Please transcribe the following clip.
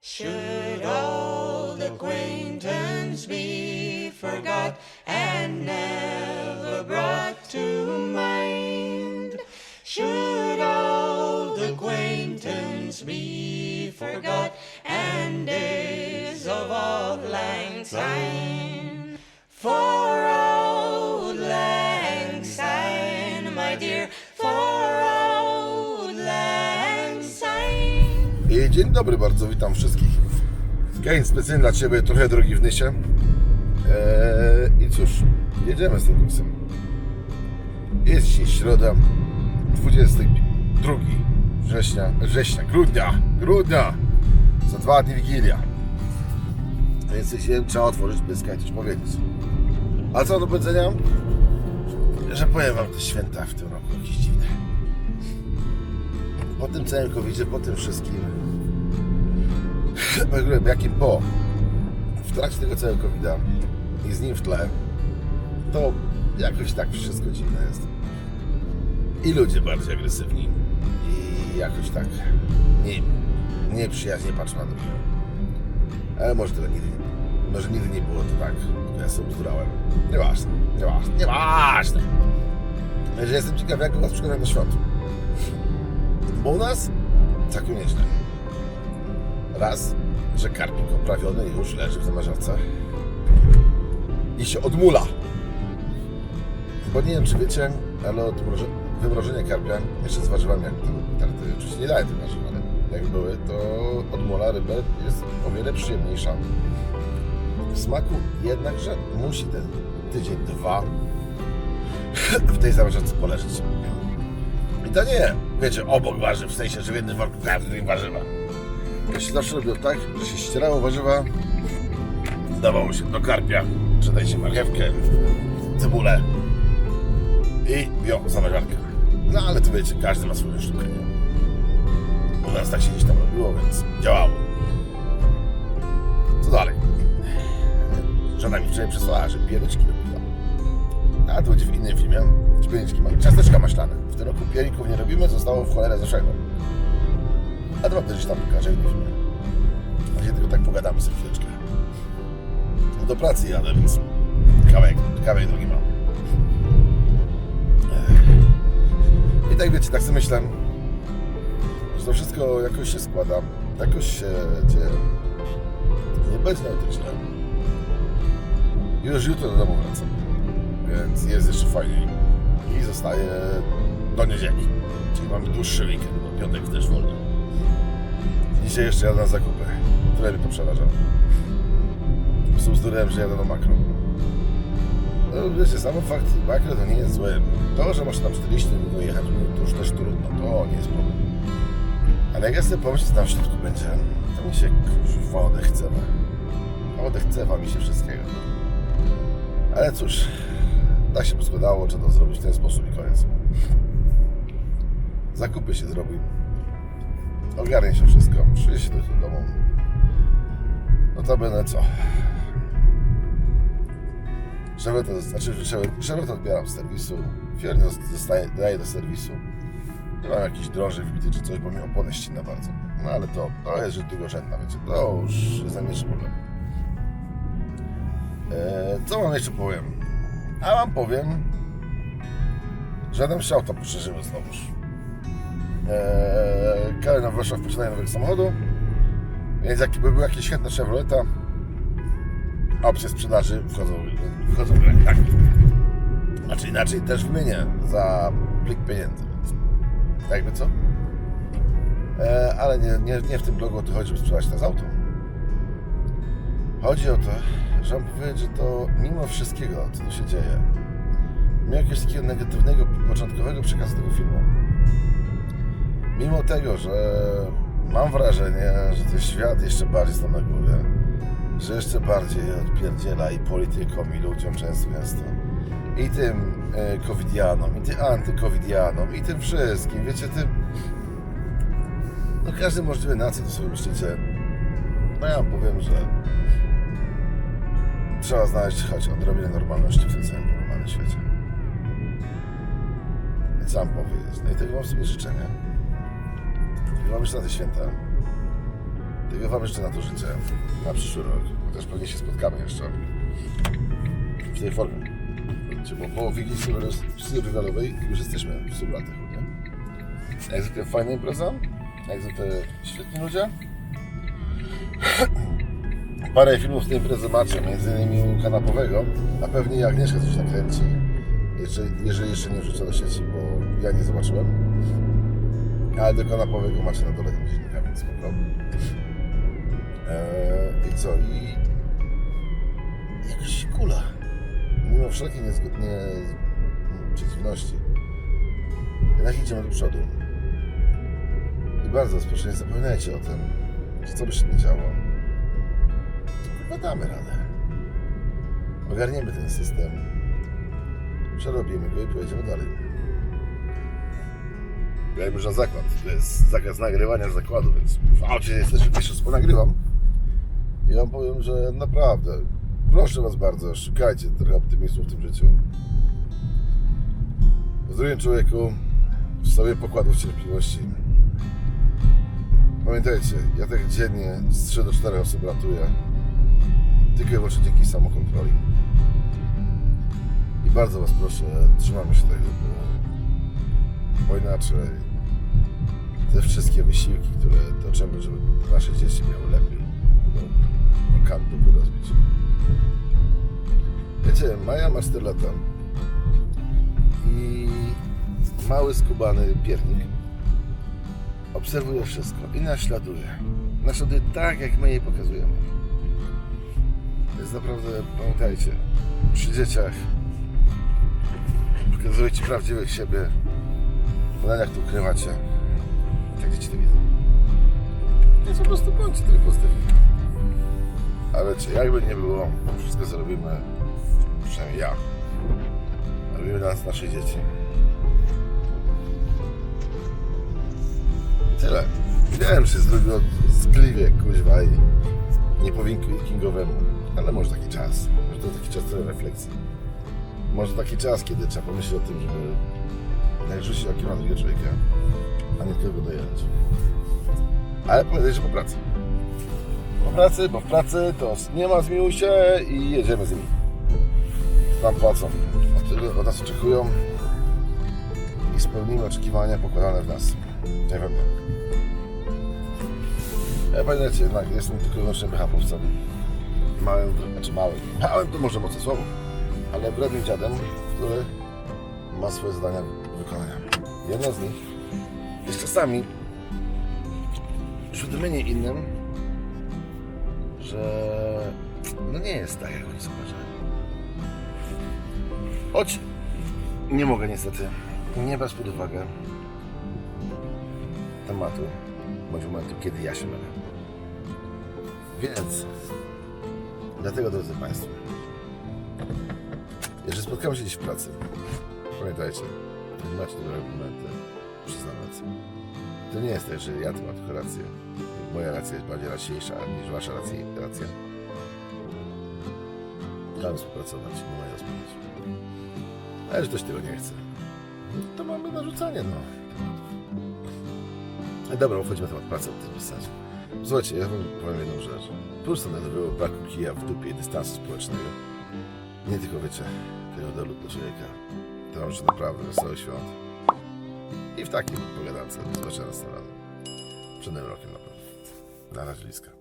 Should old acquaintance be forgot and never brought to mind? Should old acquaintance be forgot and days of old lang syne? For dzień dobry bardzo, witam wszystkich. Gain specjalnie dla Ciebie, trochę drogi w Nysie. Eee, I cóż, jedziemy z tym kursem. Jest dzisiaj środa, 22 września, września, grudnia, grudnia. Za dwa dni Wigilia. Więc jeśli trzeba otworzyć pyska i coś powiedzieć. A co do powiedzenia? Że powiem Wam, te święta w tym roku jakieś dziwne. Po tym całym covid po tym wszystkim, jakim po, w trakcie tego całego covid i z nim w tle, to jakoś tak wszystko dziwne jest. I ludzie bardziej agresywni. I jakoś tak nie, nieprzyjaźnie patrzą na drugich. Ale może tyle nigdy nie Może nigdy nie było to tak, tylko ja sobie bzdurałem. Nieważne, nieważne, nieważne. Że jestem ciekaw, jak u Was przygotują do świąt. Bo u nas całkiem nieźle. Raz, że karpik oprawiony już leży w zamrażarce i się odmula. Bo nie wiem, czy wiecie, ale od mroże- wymrożenia karpia, jeszcze z warzywami, jak tam oczywiście nie daję tych warzyw, ale jak były, to odmula rybę jest o wiele przyjemniejsza. W smaku jednakże musi ten tydzień, dwa w tej zamrażarce poleżeć. I to nie, wiecie, obok warzyw, w sensie, że w jednym worku każdy warzywa. To się zawsze robiło tak, że się ścierało warzywa, dawało się do karpia, czytaj się marchewkę, cebulę i ją zamrażarkę. No ale to wiecie, każdy ma swoją sztukę? U nas tak się gdzieś tam robiło, więc działało. Co dalej? Żona mi wczoraj przesłała, że pierniczki robiła. A to będzie w innym filmie. Pierniczki ma? Ciasteczka maślane. W tym roku pierników nie robimy, zostało w cholerę zeszłego. A też gdzieś tam filmie. Na razie tylko tak pogadamy sobie chwileczkę. No do pracy jadę, więc kawałek, kawałek drogi mam. I tak wiecie, tak sobie myślę, że to wszystko jakoś się składa, jakoś się dzieje. Nie będzie nawet źle. Już jutro do domu wracam, więc jest jeszcze fajniej. I zostaje do niedzieli, czyli mamy dłuższy weekend, bo piątek też wolny. Dzisiaj jeszcze jadę na zakupy. Tyle mnie to przeraża. Prostu bzdurałem, że jadę na makro. No wiecie, sam fakt makro to nie jest złe. To, że masz tam 40 minut jechać, to już też trudno, to nie jest problem. Ale jak ja sobie pomyślę, co tam w środku będzie, to mi się kurwa odechcewa. Odechcewa mi się wszystkiego. Ale cóż, tak się poskładało, trzeba to zrobić w ten sposób i koniec. Zakupy się zrobi. Ogarnie się wszystko, przyjdzie do do domu. No to będę co? Szewetę, znaczy szewetę odbieram z serwisu, Fiorino zostaje, daje do serwisu. Nie mam jakiś drążek wbity czy coś, bo mi opony ścina bardzo. No ale to, to jest rzecz drugorzędna, wiecie, to już jest najmniejszy problem. Eee, co wam jeszcze powiem? A wam powiem, że Adam auto poszerzyły znowuż. Eee, na Warszaw posiadanie nowego samochodu. Więc jak by był jakiś chętny Chevroleta, opcje sprzedaży wchodzą, wchodzą w grę. Tak. Znaczy inaczej też wymienię za plik pieniędzy. Jakby co? Eee, ale nie, nie, nie w tym blogu o to chodzi, żeby sprzedać to z auto. Chodzi o to, że mam powiedzieć, że to mimo wszystkiego, co tu się dzieje, mimo jakiegoś takiego negatywnego, początkowego przekazu tego filmu, mimo tego, że mam wrażenie, że ten świat jeszcze bardziej stał na górę, że jeszcze bardziej odpierdziela i politykom, i ludziom często często, i tym e, covidianom, i tym antycovidianom, i tym wszystkim, wiecie, tym... No każdy możliwy nacji to sobie myślicie. No ja wam powiem, że trzeba znaleźć choć odrobinę normalności w tym całym normalnym świecie. Więc sam powiedzieć. No i tego mam sobie życzenia. I mam jeszcze na te święta. Tego Wam jeszcze na to życzę. Na przyszły rok. Chociaż pewnie się spotkamy jeszcze. W tej formie. Bo po Wigilii Silvergalowej już jesteśmy w Sublatychu, nie? Jak zwykle fajna impreza. Jak zwykle świetni ludzie. Parę filmów z tej imprezy macie, między innymi kanapowego. A pewnie Agnieszka coś nakręci. Jeżeli, jeżeli jeszcze nie wrzucę do sieci, bo ja nie zobaczyłem. Ale do kanapowego macie na dole silnika, więc spoko. Eee, I co? I jakoś kula. Mimo wszelkiej niezgodnie przeciwności. Jednak idziemy do przodu. I bardzo proszę, nie zapominajcie o tym, co by się nie działo. Chyba damy radę. Ogarniemy ten system. Przerobimy go i pojedziemy dalej. Ja już na zakład. To jest zakaz nagrywania zakładu, więc w aucie jesteśmy pierwszy raz ponagrywam. I wam powiem, że naprawdę, proszę was bardzo, szukajcie trochę optymizmu w tym życiu. W drugim człowieku w sobie pokładów cierpliwości. Pamiętajcie, ja tak dziennie z 3 do 4 osób ratuję. Tylko i wyłącznie dzięki samokontroli. I bardzo was proszę, trzymamy się tego, bo inaczej te wszystkie wysiłki, które toczymy, żeby nasze dzieci miały lepiej, no, no kan dupy rozbić. Wiecie, Maja ma 4 lata i mały skubany piernik obserwuje wszystko i naśladuje. Naśladuje tak, jak my jej pokazujemy. Więc naprawdę pamiętajcie, przy dzieciach pokazujcie prawdziwych siebie, bo jak tu ukrywacie, tak dzieci to widzą. Więc po prostu bądźcie tyle pozytywni. Ale czy jakby nie było, wszystko co robimy, przynajmniej ja, robimy dla nas nasze dzieci. Tyle. Wiem, że drugi skliwie, kuźwa i nie powinkuj kingowemu. Ale może taki czas. Może to taki czas trochę refleksji. Może taki czas, kiedy trzeba pomyśleć o tym, żeby jak rzucić okiem na drugiego człowieka, a nie tylko go dojerać. Ale pamiętaj, że po pracy. Po pracy, bo w pracy to nie ma zmiłuj się i jedziemy z nimi. Tam płacą. Od tego od nas oczekują i spełnimy oczekiwania pokładane w nas. Nie wiem. Ja pamiętajcie, jednak jestem tylko wyłącznie BHP-owcem. Małym, znaczy małym, małym to może mocne słowo, ale wrednym dziadem, który ma swoje zadania wykonania. Jedno z nich jest czasami uświadomienie innym, że no nie jest tak, jak oni uważają. Choć nie mogę niestety nie brać pod uwagę tematu bądź momentu, kiedy ja się mylę. Więc dlatego, drodzy Państwo, jeżeli spotkamy się gdzieś w pracy, pamiętajcie, macie dobre argumenty, przyznam rację. To nie jest tak, że ja tu mam tylko rację. Moja racja jest bardziej raczniejsza niż Wasza racja. racja. Mamy współpracować, nie mają rozmawiać. A jeżeli ktoś tego nie chce, no to mamy narzucanie, no. E, Dobra, uchodźmy na temat pracy od tej zasadzie. Słuchajcie, ja wam powiem jedną rzecz. Plus to było braku kija w dupie i dystansu społecznego. Nie tylko wiecie, tego do, do człowieka. To życzę naprawdę wesołych świąt. I w takim pogadance zobaczymy następnym razem. Przed nowym rokiem na pewno. Na razie bliska.